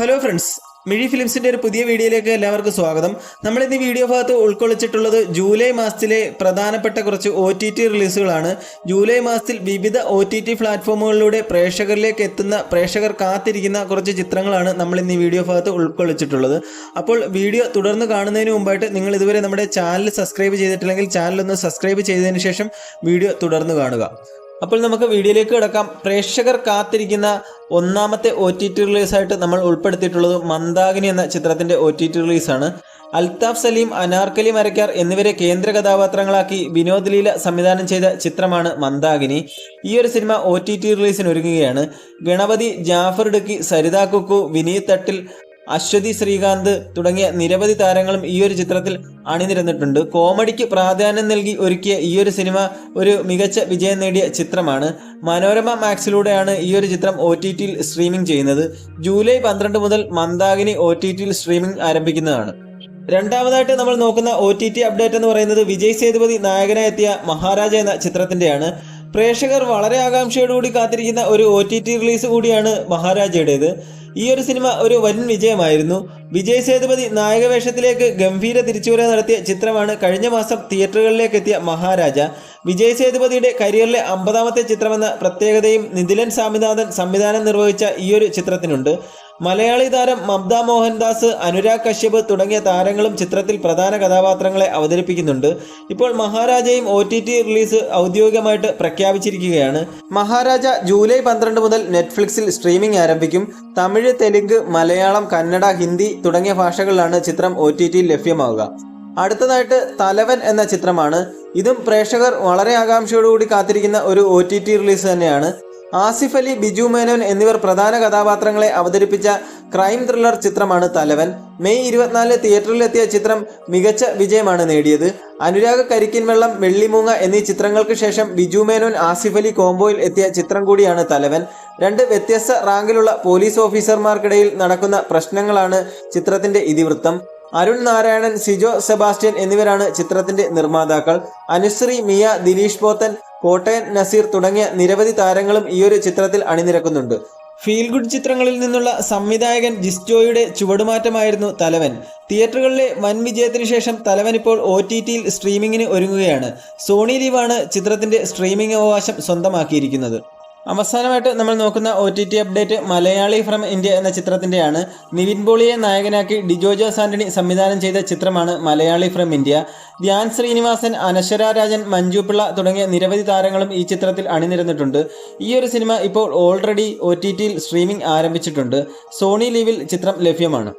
Hello friends മിഴി ഫിലിംസിന്റെ ഒരു പുതിയ വീഡിയോയിലേക്ക് എല്ലാവർക്കും സ്വാഗതം. നമ്മൾ ഇന്ന് വീഡിയോ ഭാഗത്ത് ഉൾക്കൊള്ളിച്ചിട്ടുള്ളത് ജൂലൈ മാസത്തിലെ പ്രധാനപ്പെട്ട കുറച്ച് ഒ ടി ടി റിലീസുകളാണ് ജൂലൈ മാസത്തിൽ വിവിധ ഒ ടി ടി പ്ലാറ്റ്ഫോമുകളിലൂടെ പ്രേക്ഷകരിലേക്ക് എത്തുന്ന പ്രേക്ഷകർ കാത്തിരിക്കുന്ന കുറച്ച് ചിത്രങ്ങളാണ് നമ്മൾ ഇന്ന് ഈ വീഡിയോ ഭാഗത്ത് ഉൾക്കൊള്ളിച്ചിട്ടുള്ളത്. അപ്പോൾ വീഡിയോ തുടർന്ന് കാണുന്നതിന് മുമ്പായിട്ട് നിങ്ങൾ ഇതുവരെ നമ്മുടെ ചാനൽ സബ്സ്ക്രൈബ് ചെയ്തിട്ടില്ലെങ്കിൽ ചാനൽ ഒന്ന് സബ്സ്ക്രൈബ് ചെയ്തതിന് ശേഷം വീഡിയോ തുടർന്ന് കാണുക. അപ്പോൾ നമുക്ക് വീഡിയോയിലേക്ക് കിടക്കാം. പ്രേക്ഷകർ കാത്തിരിക്കുന്ന ഒന്നാമത്തെ ഒ ടി ടി റിലീസായിട്ട് നമ്മൾ ഉൾപ്പെടുത്തിയിട്ടുള്ളത് മന്ദാഗിനി എന്ന ചിത്രത്തിന്റെ ഒ ടി ടി റിലീസാണ് അൽതാഫ് സലീം അനാർക്കലി മരക്കാർ എന്നിവരെ കേന്ദ്ര കഥാപാത്രങ്ങളാക്കി വിനോദ് ലീല സംവിധാനം ചെയ്ത ചിത്രമാണ് മന്ദാഗിനി ഈ ഒരു സിനിമ ഒ ടി ടി റിലീസിന് ഒരുങ്ങുകയാണ്. ഗണപതി ജാഫർ ഇടുക്കി സരിത കുക്കു വിനീത് തട്ടിൽ അശ്വതി ശ്രീകാന്ത് തുടങ്ങിയ നിരവധി താരങ്ങളും ഈ ഒരു ചിത്രത്തിൽ അണിനിരന്നിട്ടുണ്ട്. കോമഡിക്ക് പ്രാധാന്യം നൽകി ഒരുക്കിയ ഈ ഒരു സിനിമ ഒരു മികച്ച വിജയം നേടിയ ചിത്രമാണ്. മനോരമ മാക്സിലൂടെയാണ് ഈ ഒരു ചിത്രം ഒ ടി ടിയിൽ സ്ട്രീമിംഗ് ചെയ്യുന്നത്. ജൂലൈ പന്ത്രണ്ട് മുതൽ മന്ദാകിനി ഒ ടി ടിയിൽ സ്ട്രീമിംഗ് ആരംഭിക്കുന്നതാണ്. രണ്ടാമതായിട്ട് നമ്മൾ നോക്കുന്ന ഒ ടി ടി അപ്ഡേറ്റ് എന്ന് പറയുന്നത് വിജയ് സേതുപതി നായകനായി എത്തിയ മഹാരാജ എന്ന ചിത്രത്തിന്റെയാണ്. പ്രേക്ഷകർ വളരെ ആകാംക്ഷയോടുകൂടി കാത്തിരിക്കുന്ന ഒരു ഒ ടി ടി റിലീസ് കൂടിയാണ് മഹാരാജയുടേത്. ഈ ഒരു സിനിമ ഒരു വൻ വിജയമായിരുന്നു. വിജയ് സേതുപതി നായക വേഷത്തിലേക്ക് ഗംഭീര തിരിച്ചുവരവ് നടത്തിയ ചിത്രമാണ് കഴിഞ്ഞ മാസം തിയേറ്ററുകളിലേക്ക് എത്തിയ മഹാരാജ. വിജയ് സേതുപതിയുടെ കരിയറിലെ അമ്പതാമത്തെ ചിത്രമെന്ന പ്രത്യേകതയും നിതിലൻ സ്വാമിനാഥൻ സംവിധാനം നിർവഹിച്ച ഈയൊരു ചിത്രത്തിനുണ്ട്. മലയാളി താരം മമത മോഹൻദാസ് അനുരാഗ് കശ്യപ് തുടങ്ങിയ താരങ്ങളും ചിത്രത്തിൽ പ്രധാന കഥാപാത്രങ്ങളെ അവതരിപ്പിക്കുന്നുണ്ട്. ഇപ്പോൾ മഹാരാജയും ഒ ടി ടി റിലീസ് ഔദ്യോഗികമായിട്ട് പ്രഖ്യാപിച്ചിരിക്കുകയാണ്. മഹാരാജ ജൂലൈ പന്ത്രണ്ട് മുതൽ നെറ്റ്ഫ്ലിക്സിൽ സ്ട്രീമിംഗ് ആരംഭിക്കും. തമിഴ് തെലുങ്ക് മലയാളം കന്നഡ ഹിന്ദി തുടങ്ങിയ ഭാഷകളിലാണ് ചിത്രം ഒ ടി ടിയിൽ ലഭ്യമാവുക. അടുത്തതായിട്ട് തലവൻ എന്ന ചിത്രമാണ്. ഇതും പ്രേക്ഷകർ വളരെ ആകാംക്ഷയോടുകൂടി കാത്തിരിക്കുന്ന ഒരു ഒ ടി ടി റിലീസ് തന്നെയാണ്. ആസിഫ് അലി ബിജു മേനോൻ എന്നിവർ പ്രധാന കഥാപാത്രങ്ങളെ അവതരിപ്പിച്ച ക്രൈം ത്രില്ലർ ചിത്രമാണ് തലവൻ. മെയ് ഇരുപത്തിനാലിന് തിയേറ്ററിലെത്തിയ ചിത്രം മികച്ച വിജയമാണ് നേടിയത്. അനുരാഗ് കരിക്കിൻ വെള്ളം വെള്ളിമൂങ്ങ എന്നീ ചിത്രങ്ങൾക്ക് ശേഷം ബിജു മേനോൻ ആസിഫ് അലി കോംബോയിൽ എത്തിയ ചിത്രം കൂടിയാണ് തലവൻ. രണ്ട് വ്യത്യസ്ത റാങ്കിലുള്ള പോലീസ് ഓഫീസർമാർക്കിടയിൽ നടക്കുന്ന പ്രശ്നങ്ങളാണ് ചിത്രത്തിന്റെ ഇതിവൃത്തം. അരുൺ നാരായണൻ സിജോ സെബാസ്റ്റ്യൻ എന്നിവരാണ് ചിത്രത്തിന്റെ നിർമ്മാതാക്കൾ. അനുശ്രീ മിയ ദിലീഷ് പോത്തൻ കോട്ടയൻ നസീർ തുടങ്ങിയ നിരവധി താരങ്ങളും ഈ ഒരു ചിത്രത്തിൽ അണിനിരക്കുന്നുണ്ട്. ഫീൽ ഗുഡ് ചിത്രങ്ങളിൽ നിന്നുള്ള സംവിധായകൻ ജിസ്റ്റോയുടെ ചുവടുമാറ്റമായിരുന്നു തലവൻ. തിയേറ്ററുകളിലെ വൻ വിജയത്തിന് ശേഷം തലവൻ ഇപ്പോൾ ഒ ടി ടിയിൽ സ്ട്രീമിങ്ങിന് ഒരുങ്ങുകയാണ്. സോണി ലീവാണ് ചിത്രത്തിന്റെ സ്ട്രീമിംഗ് അവകാശം സ്വന്തമാക്കിയിരിക്കുന്നത്. അവസാനമായിട്ട് നമ്മൾ നോക്കുന്ന O T T update Malayali from India എന്ന ചിത്രത്തിന്റെയാണ് നിവിൻ പോളിയെ നായകനാക്കി ഡിജോജോ സാന്റണി സംവിധാനം ചെയ്ത ചിത്രമാണ് മലയാളി ഫ്രം ഇന്ത്യ ധ്യാൻ ശ്രീനിവാസൻ അനശ്വര രാജൻ മഞ്ജു പിള്ള തുടങ്ങിയ നിരവധി താരങ്ങളും ഈ ചിത്രത്തിൽ അണിനിരന്നിട്ടുണ്ട്. ഈ ഒരു സിനിമ ഇപ്പോൾ ഓൾറെഡി ഒ ടി ടിയിൽ സ്ട്രീമിംഗ് ആരംഭിച്ചിട്ടുണ്ട്. സോണി ലീവിൽ ചിത്രം ലഭ്യമാണ്.